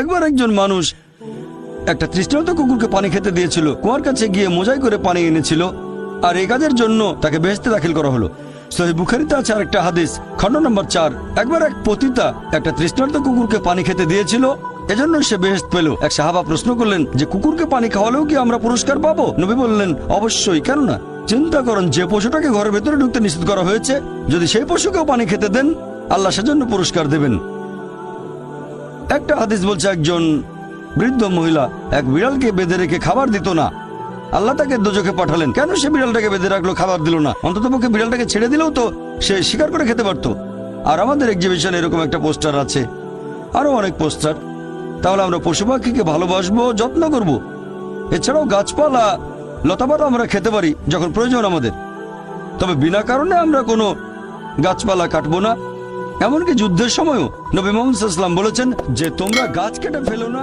একবার একজন মানুষ একটা তৃষ্ণার্ত কুকুরকে পানি খেতে দিয়েছিল, কুয়ার কাছে গিয়ে মোজাই করে পানি এনেছিল, আর এই কাজের জন্য তাকে বেহেস্তে দাখিল করা হলো। সহি বুখারিতে আছে আরেকটা হাদিস, খণ্ড নম্বর চার। একবার এক পতিতা একটা তৃষ্ণার্ত কুকুরকে পানি খেতে দিয়েছিল, এজন্য সে বেহেস্ত পেল। এক সাহাবা প্রশ্ন করলেন, যে কুকুরকে পানি খাওয়ালেও কি আমরা পুরস্কার পাবো? নবী বললেন, অবশ্যই কেন না চিন্তা করেন, যে পশুটাকে ঘরের ভেতরে ঢুকতে নিষেধ করা হয়েছে, যদি সেই পশুকেও পানি খেতে দেন, আল্লাহ সেজন্য পুরস্কার দেবেন। একটা হাদিস বলছে, একজন বৃদ্ধ মহিলা এক বিড়ালকে বেঁধে রেখে খাবার দিত না। আল্লাহ তাকে দোজখে পাঠালেন। কেন সে বিড়ালটাকে বেঁধে রাখল, খাবার দিল না? অন্তত পক্ষে বিড়ালটাকে ছেড়ে দিলেও তো সে শিকার করে খেতে পারতো। আর আমাদের এক্সিবিশনে এরকম একটা পোস্টার আছে। আরও অনেক পোস্টার তাহলে আমরা পশু পাখিকে ভালোবাসবো, যত্ন করব। এছাড়াও গাছপালা, লতাপাতা আমরা খেতে পারি, যখন প্রয়োজন আমাদের। তবে বিনা কারণে আমরা কোনো গাছপালা কাটবো না। এমনকি যুদ্ধের সময়ও নবী মোহাম্মদ বলেছেন যে তোমরা গাছ কেটে ফেলো না।